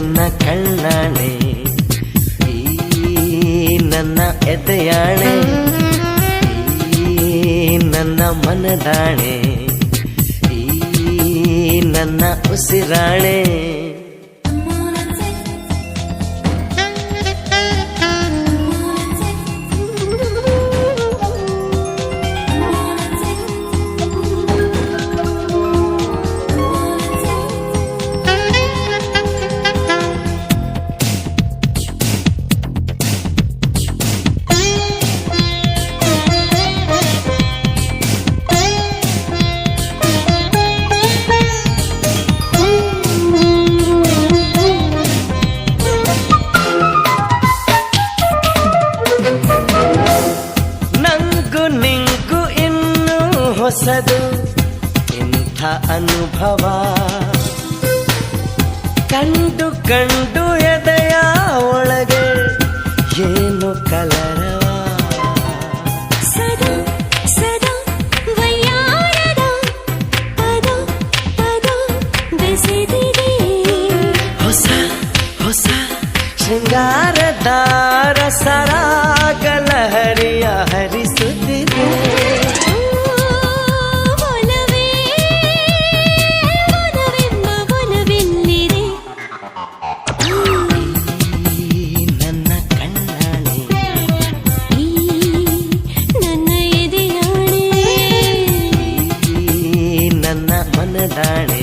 ಕಣ್ಣಾಣೆ ಈ ನನ್ನ ಎದೆಯಾಣೆ ಈ ನನ್ನ ಮನದಾಣೆ ಈ ನನ್ನ ಉಸಿರಾಣೆ. ಹೊಸದು ಇಂಥ ಅನುಭವ ಕಂಡು ಕಂಡು ಎದೆಯ ಒಳಗೆ ಏನು ಕಲರವ ಸದಾ ಸದಾ ವಯ್ಯಾರದ ಪದ ಪದ ಬೆಸೆದಿದೆ ಹೊಸ ಹೊಸ ಶೃಂಗಾರದಾರ ಸರಾಗಲಹರಿಯ மனதானே?